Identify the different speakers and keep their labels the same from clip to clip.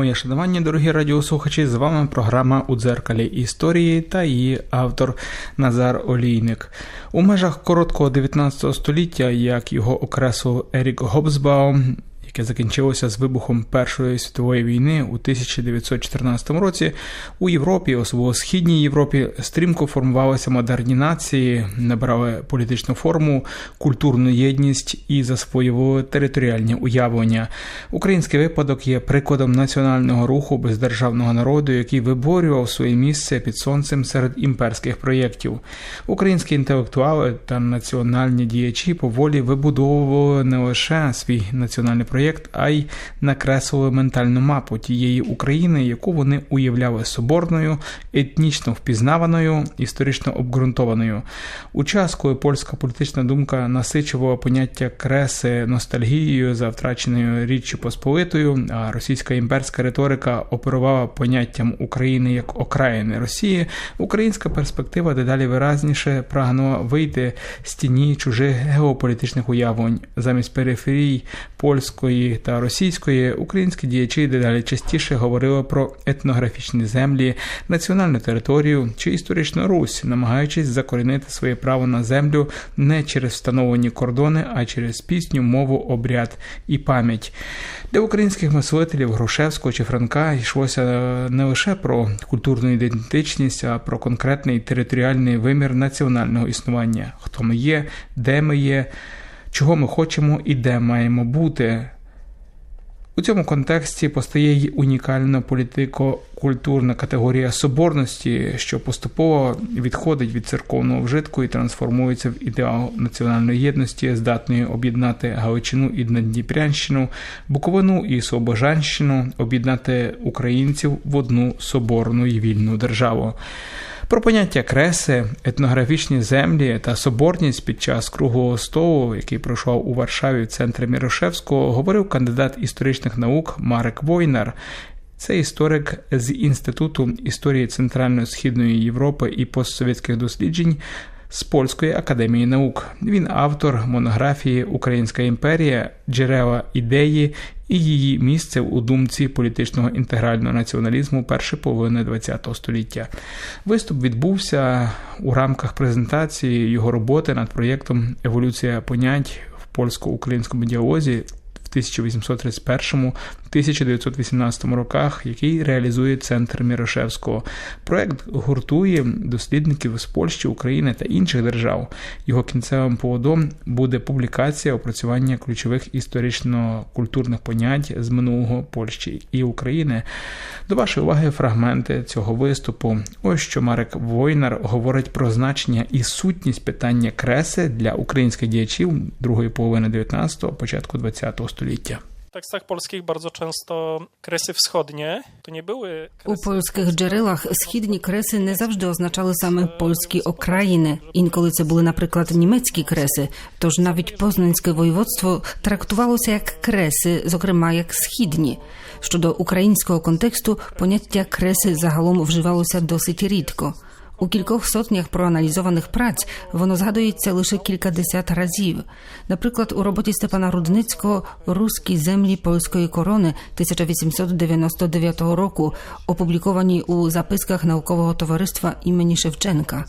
Speaker 1: Моє шанування, дорогі радіослухачі, з вами програма у дзеркалі історії та її автор Назар Олійник. У межах короткого 19 століття, як його окреслив Ерік Гобсбаум, яке закінчилося з вибухом Першої світової війни у 1914 році, у Європі, особливо східній Європі, стрімко формувалися модерні нації, набрали політичну форму, культурну єдність і засвоювали територіальні уявлення. Український випадок є прикладом національного руху бездержавного народу, який виборював своє місце під сонцем серед імперських проєктів. Українські інтелектуали та національні діячі поволі вибудовували не лише свій національний проєкт, а й накреслили ментальну мапу тієї України, яку вони уявляли соборною, етнічно впізнаваною, історично обґрунтованою. У час, коли польська політична думка насичувала поняття креси ностальгією за втраченою річчю Посполитою, а російська імперська риторика оперувала поняттям України як окраїни Росії, українська перспектива дедалі виразніше прагнула вийти з тіні чужих геополітичних уявлень замість периферій польської та російської. Українські діячі дедалі частіше говорили про етнографічні землі, національну територію чи історичну Русь, намагаючись закорінити своє право на землю не через встановлені кордони, а через пісню, мову, обряд і пам'ять. Для українських мислителів Грушевського чи Франка йшлося не лише про культурну ідентичність, а про конкретний територіальний вимір національного існування: хто ми є, де ми є, чого ми хочемо і де маємо бути. У цьому контексті постає й унікальна політико-культурна категорія соборності, що поступово відходить від церковного вжитку і трансформується в ідеал національної єдності, здатної об'єднати Галичину і Надніпрянщину, Буковину і Слобожанщину, об'єднати українців в одну соборну і вільну державу. Про поняття креси, етнографічні землі та соборність під час круглого столу, який пройшов у Варшаві в центрі Мірошевського, говорив кандидат історичних наук Марек Войнар. Це історик з Інституту історії Центрально-Східної Європи і постсовєтських досліджень з Польської академії наук. Він автор монографії Українська імперія, джерела ідеї і її місце у думці політичного інтегрального націоналізму першої половини ХХ століття. Виступ відбувся у рамках презентації його роботи над проєктом Еволюція понять в польсько-українському діалозі. 1831-1918 роках, який реалізує центр Мірошевського. Проект гуртує дослідників з Польщі, України та інших держав. Його кінцевим поводом буде публікація опрацювання ключових історично-культурних понять з минулого Польщі і України. До вашої уваги фрагменти цього виступу. Ось що Марек Войнар говорить про значення і сутність питання креси для українських діячів другої половини 19-го, початку 20-го століття.
Speaker 2: W tekstach polskich bardzo często kresy wschodnie to nie były kresy
Speaker 3: польських джерелах східні креси не завжди означали саме польські окраїни. Інколи це були, наприклад, німецькі креси. Тож навіть Познанське воєводство трактувалося як креси, зокрема як східні. Щодо українського контексту, поняття креси загалом вживалося досить рідко. У кількох сотнях проаналізованих праць воно згадується лише кількадесят разів. Наприклад, у роботі Степана Рудницького Руські землі польської корони 1899 року, опубліковані у записках наукового товариства імені Шевченка.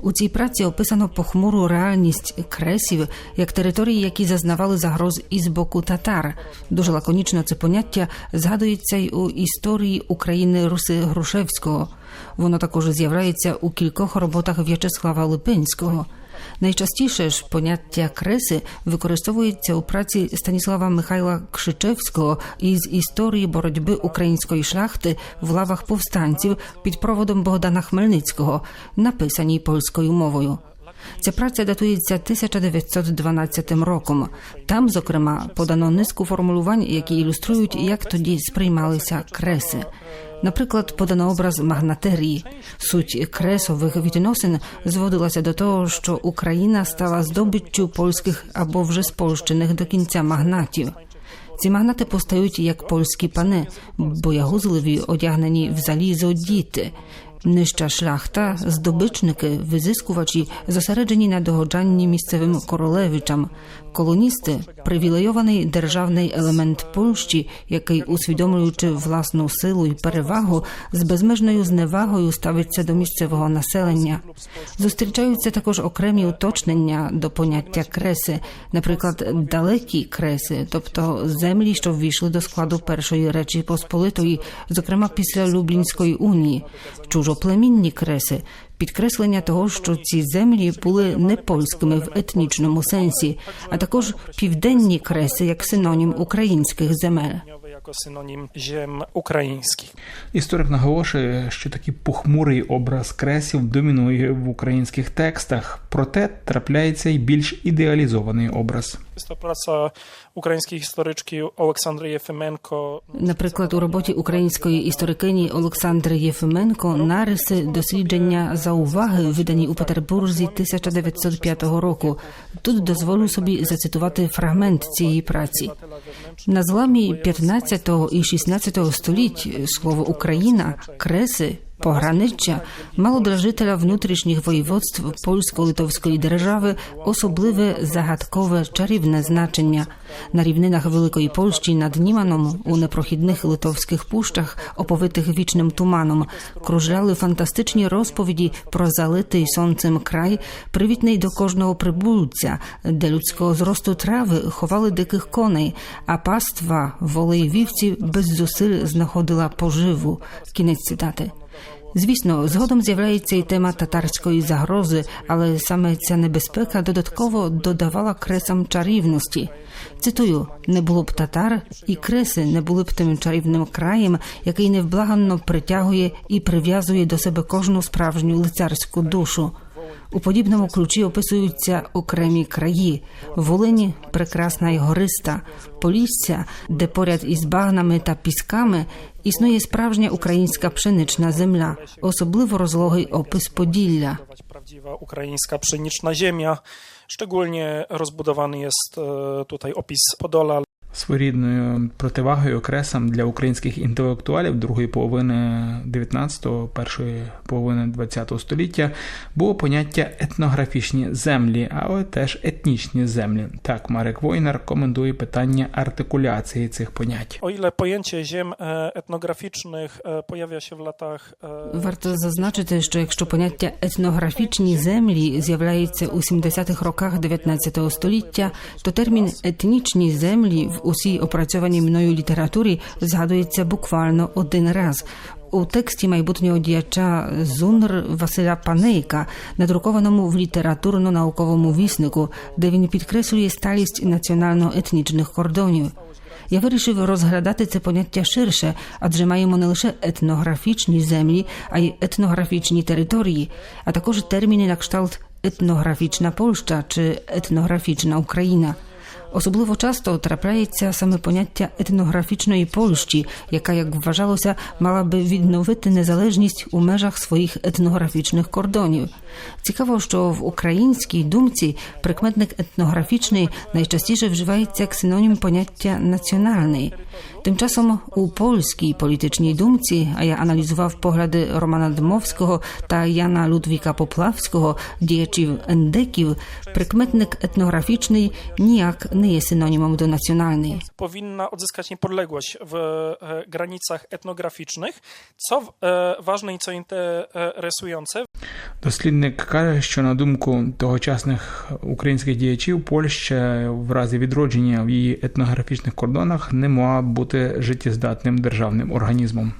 Speaker 3: У цій праці описано похмуру реальність кресів як території, які зазнавали загроз із боку татар. Дуже лаконічно це поняття згадується й у історії України Руси Грушевського. Воно також з'являється у кількох роботах В'ячеслава Липинського. Найчастіше ж поняття креси використовується у праці Станіслава Михайла Кшичевського із історії боротьби української шляхти в лавах повстанців під проводом Богдана Хмельницького, написаній польською мовою. Ця праця датується 1912 роком. Там, зокрема, подано низку формулювань, які ілюструють, як тоді сприймалися креси. Наприклад, подано образ магнатерії. Суть кресових відносин зводилася до того, що Україна стала здобиччю польських або вже спольщених до кінця магнатів. Ці магнати постають як польські пани, боягузливі, одягнені в залізо діти. Нижча шляхта, здобичники, визискувачі зосереджені на догоджанні місцевим королевичам. Колоністи привілейований державний елемент Польщі, який, усвідомлюючи власну силу і перевагу, з безмежною зневагою ставиться до місцевого населення. Зустрічаються також окремі уточнення до поняття креси, наприклад, далекі креси, тобто землі, що ввійшли до складу першої речі Посполитої, зокрема після Люблінської унії, чужоплемінні креси. Підкреслення того, що ці землі були не польськими в етнічному сенсі, а також південні креси як синонім українських земель.
Speaker 2: jako synonim ziem ukraińskich.
Speaker 1: Історик наголошує, що такий похмурий образ кресів домінує в українських текстах, проте трапляється й більш ідеалізований образ.
Speaker 2: Jest to praca ukraińskiej historyczki Aleksandry Jefymenko.
Speaker 3: Наприклад, у роботі української історикині Олександри Єфименко нариси дослідження зауваги, видані у Петербурзі 1905 року. Тут дозволю собі зацитувати фрагмент цієї праці. На зламі 15 і 16 століть слово Україна, креси. Пограниччя мало для жителя внутрішніх воєводств польсько-литовської держави особливе загадкове чарівне значення. На рівнинах Великої Польщі над Німаном у непрохідних литовських пущах, оповитих вічним туманом, кружляли фантастичні розповіді про залитий сонцем край, привітний до кожного прибульця, де людського зросту трави ховали диких коней, а паства волей вівці без зусиль знаходила поживу. Кінець цитати. Звісно, згодом з'являється і тема татарської загрози, але саме ця небезпека додатково додавала кресам чарівності. Цитую: не було б татар, і креси не були б тим чарівним краєм, який невблаганно притягує і прив'язує до себе кожну справжню лицарську душу. У подібному ключі описуються окремі краї: Волині прекрасна і гориста, Полісся, де поряд із багнами та пісками існує справжня українська пшенична земля, особливо розлогий опис Поділля.
Speaker 2: Prawdziwa ukraińska pszeniczna ziemia. Szczególnie rozbudowany jest e, tutaj opis Podola,
Speaker 1: Своєрідною противагою кресам для українських інтелектуалів другої половини 19-го, першої половини 20-го століття було поняття етнографічні землі, але теж етнічні землі. Так, Марек Войнер коментує питання артикуляції цих понять.
Speaker 2: O ile pojęcie ziem e, etnograficznych e, pojawia się w latach e,
Speaker 3: Варто зазначити, що якщо поняття етнографічні землі з'являється у 70-х роках 19 століття, то термін етнічні землі в усій опрацьованій мною літературі згадується буквально один раз. У тексті майбутнього діяча Зунр Василя Панейка, надрукованому в літературно-науковому віснику, де він підкреслює сталість національно-етнічних кордонів. Я вирішив розглядати це поняття ширше, адже маємо не лише етнографічні землі, а й етнографічні території, а також терміни на кшталт етнографічна Польща чи етнографічна Україна. Особливо часто трапляється саме поняття етнографічної Польщі, яка, як вважалося, мала би відновити незалежність у межах своїх етнографічних кордонів. Цікаво, що в українській думці прикметник етнографічний найчастіше вживається як синонім поняття національний. Тим часом у польській політичній думці, а я аналізував погляди Романа Дмовського та Яна Людвіка Поплавського, діячів ендеків, прикметник етнографічний ніяк nie jest synonimem do nacjonalnej.
Speaker 2: powinna odzyskać niepodległość w e, granicach etnograficznych, co e, ważne i co interesujące,
Speaker 1: Дослідник каже, що на думку тогочасних українських діячів, Польща в разі відродження в її етнографічних кордонах не могла бути життєздатним державним організмом.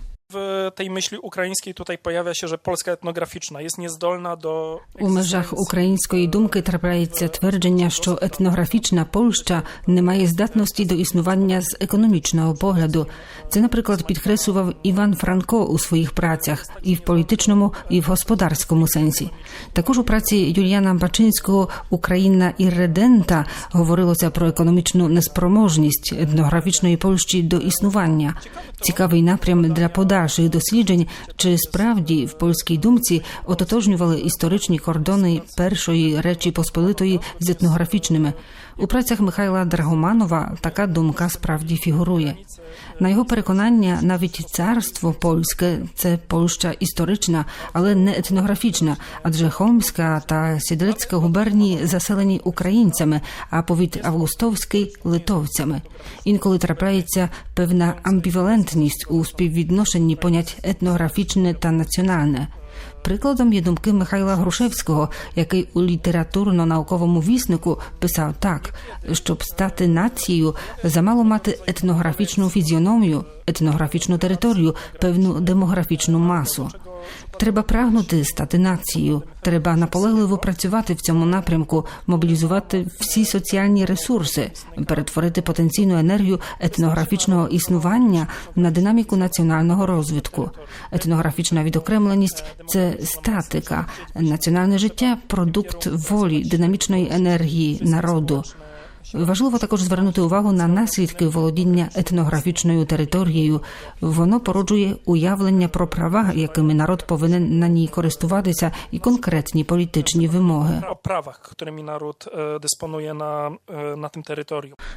Speaker 2: Tej myśli ukraińskiej tutaj pojawia się, że Polska etnograficzna jest niezdolna do
Speaker 3: У межах української думки трапляється твердження, що етнографічна Польща не має здатності до існування з економічного погляду. Це, наприклад, підкреслював Іван Франко у своїх працях і в політичному, і в господарському сенсі. Також у праці Юліана Бачинського Україна і Редента говорилося про економічну неспроможність етнографічної Польщі до існування. Цікавий напрям для подальших досліджень чи справді в польській думці ототожнювали історичні кордони першої речі Посполитої з етнографічними. У працях Михайла Драгоманова така думка справді фігурує. На його переконання, навіть царство польське це Польща історична, але не етнографічна, адже Холмська та Сідлецька губернії заселені українцями, а повіт Августовський литовцями. Інколи трапляється певна амбівалентність у співвідношенні понять етнографічне та національне. Прикладом є думки Михайла Грушевського, який у літературно-науковому віснику писав так, щоб стати нацією, замало мати етнографічну фізіономію, етнографічну територію, певну демографічну масу. Треба прагнути стати нацією. Треба наполегливо працювати в цьому напрямку, мобілізувати всі соціальні ресурси, перетворити потенційну енергію етнографічного існування на динаміку національного розвитку. Етнографічна відокремленість це статика, національне життя продукт волі, динамічної енергії народу. Важливо також звернути увагу на наслідки володіння етнографічною територією. Воно породжує уявлення про права, якими народ повинен на ній користуватися, і конкретні політичні вимоги.
Speaker 2: o prawach, którymi naród e, dysponuje na, e, na.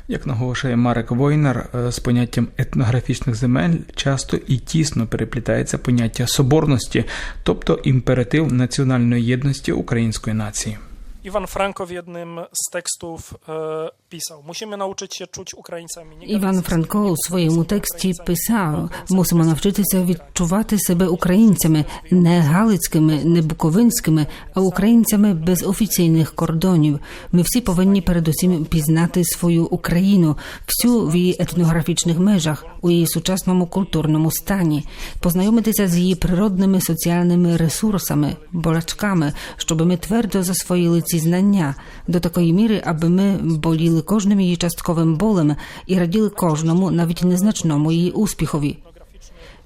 Speaker 1: Як наголошує Марек Войнер, е, з поняттям етнографічних земель часто і тісно переплітається поняття соборності, тобто імператив національної єдності української нації.
Speaker 2: Iwan Franko w jednym z tekstów e, pisał: Musimy nauczyć się czuć Ukraińcami. Nie
Speaker 3: Іван Франко у своєму тексті писав: мусимо навчитися відчувати себе українцями, не галицькими, не буковинськими, а українцями без офіційних кордонів. Ми всі повинні передусім пізнати свою Україну, всю в її етнографічних межах, у її сучасному культурному стані, познайомитися з її природними соціальними ресурсами, болячками, щоб ми твердо засвоїли ці знання до такої міри, аби ми боліли кожним її частковим болем і раділи кожному, навіть незначному її успіхові.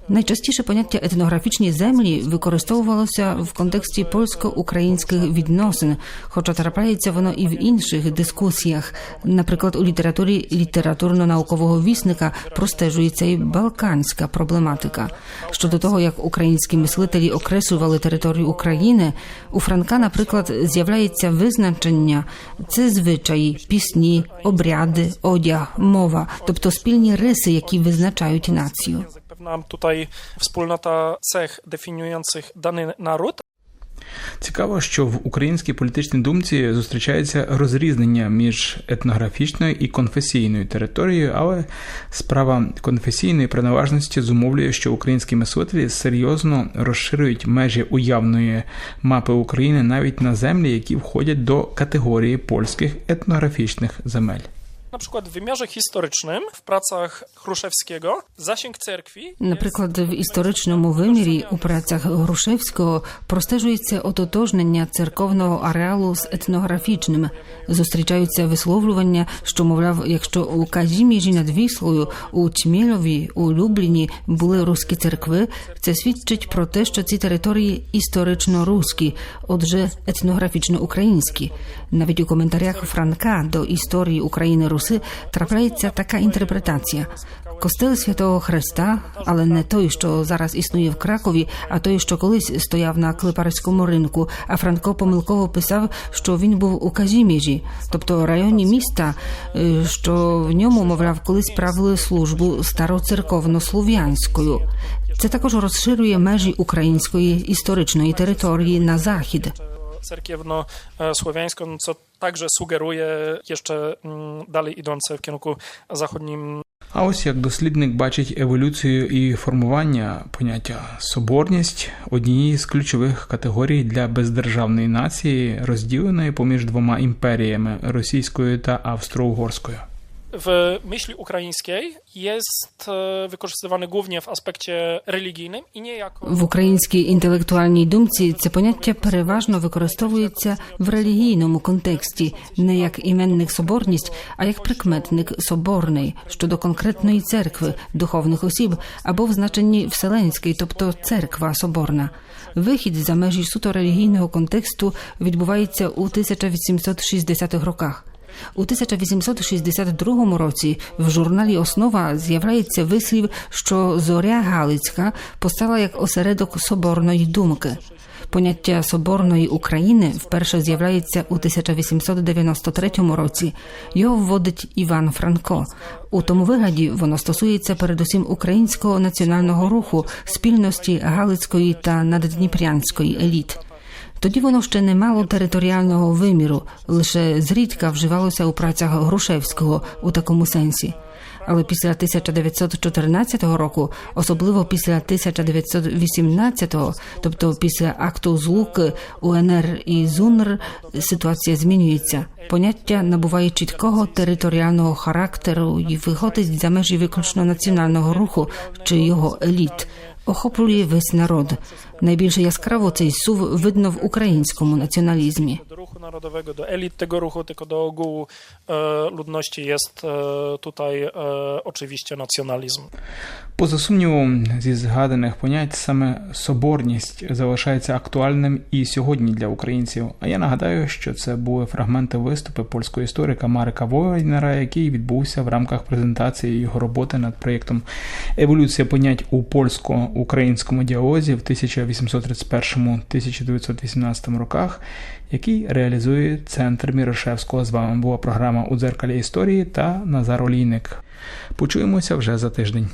Speaker 3: Найчастіше поняття етнографічні землі використовувалося в контексті польсько-українських відносин, хоча трапляється воно і в інших дискусіях. Наприклад, у літературі літературно-наукового вісника простежується і балканська проблематика. Щодо того, як українські мислителі окреслювали територію України, у Франка, наприклад, з'являється визначення це звичаї, пісні, обряди, одяг, мова, тобто спільні риси, які визначають націю.
Speaker 2: Pewna tutaj wspólnota cech definiujących dany naród,
Speaker 1: Цікаво, що в українській політичній думці зустрічається розрізнення між етнографічною і конфесійною територією, але справа конфесійної принаважності зумовлює, що українські мислителі серйозно розширюють межі уявної мапи України навіть на землі, які входять до категорії польських етнографічних земель.
Speaker 2: Na przykład w wymiarze historycznym w pracach Chruszewskiego zasięg cerkwi
Speaker 3: Наприклад, в історичному вимірі у працях Грушевського простежується ототожнення церковного ареалу з етнографічним. Зустрічаються висловлювання, що мовляв, якщо у Казіміжі над Віслою, у Чмільові, у Любліні були руські церкви, це свідчить про те, що ці території історично руські, отже, етнографічно українські. Навіть у коментарях Франка до історії України Руси трапляється така інтерпретація. Костел Святого Христа, але не той, що зараз існує в Кракові, а той, що колись стояв на Клепарському ринку. А Франко помилково писав, що він був у Казіміжі, тобто районі міста, е, що в ньому, мовляв, колись правили службу староцерковно-слов'янською. Це також розширює межі української історичної території на захід.
Speaker 2: cerkiewno-słowiańską, co także sugeruje jeszcze mm, dalej idące w kierunku zachodnim
Speaker 1: А ось як дослідник бачить еволюцію і формування поняття соборність однієї з ключових категорій для бездержавної нації, розділеної поміж двома імперіями російською та австро-угорською.
Speaker 2: W myśli ukraińskiej jest e, wykorzystywany głównie w aspekcie religijnym i nie jako
Speaker 3: В українській інтелектуальній думці це поняття переважно використовується в релігійному контексті, не як іменник соборність, а як прикметник соборний щодо конкретної церкви, духовних осіб або в значенні вселенський, тобто церква соборна. Вихід за межі суто релігійного контексту відбувається у 1860-х роках. У 1862 році в журналі Основа з'являється вислів, що зоря Галицька постала як осередок соборної думки. Поняття соборної України вперше з'являється у 1893 році. Його вводить Іван Франко. У тому вигляді воно стосується передусім українського національного руху, спільності Галицької та наддніпрянської еліт. Тоді воно ще не мало територіального виміру, лише зрідка вживалося у працях Грушевського у такому сенсі. Але після 1914 року, особливо після 1918, тобто після акту злуки УНР і ЗУНР, ситуація змінюється. Поняття набуває чіткого територіального характеру і виходить за межі виключно національного руху чи його еліт. Охоплює весь народ. Найбільш яскраво цей сув видно в українському націоналізмі.
Speaker 2: do ruchu narodowego, do elit tego ruchu, tylko do ogółu e, ludności jest e, tutaj e, oczywiście nacjonalizm.
Speaker 1: Поза сумнівом, зі згаданих понять саме соборність залишається актуальним і сьогодні для українців. А я нагадаю, що це були фрагменти виступу польського історика Марика Войнера, який відбувся в рамках презентації його роботи над проєктом Еволюція понять у польсько-українському діалозі в 1831-1918 роках, який реалізує центр Мірошевського. З вами була програма у дзеркалі історії та Назар Олійник. Почуємося вже за тиждень.